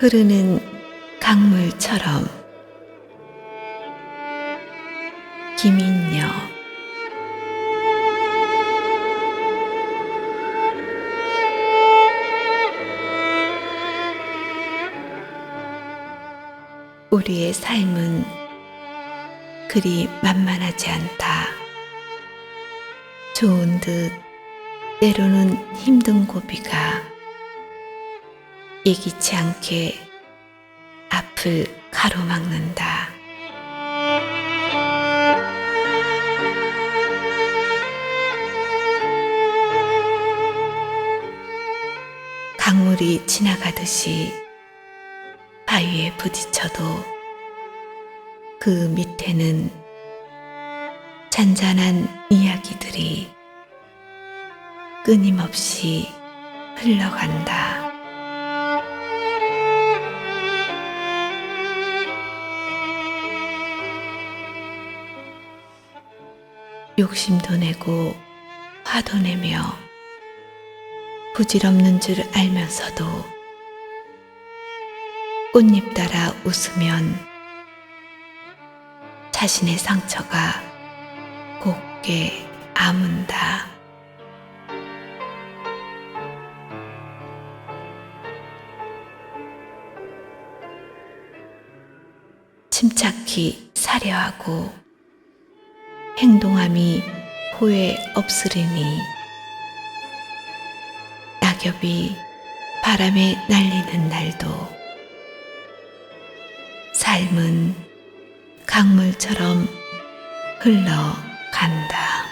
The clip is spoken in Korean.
흐르는 강물처럼 김인녀 우리의 삶은 그리 만만하지 않다. 좋은 듯 때로는 힘든 고비가 예기치 않게 앞을 가로막는다. 강물이 지나가듯이 바위에 부딪혀도 그 밑에는 잔잔한 이야기들이 끊임없이 흘러간다. 욕심도 내고 화도 내며 부질없는 줄 알면서도 꽃잎 따라 웃으면 자신의 상처가 곱게 아문다. 침착히 사려하고 행동함이 후회 없으리니 낙엽이 바람에 날리는 날도 삶은 강물처럼 흘러간다.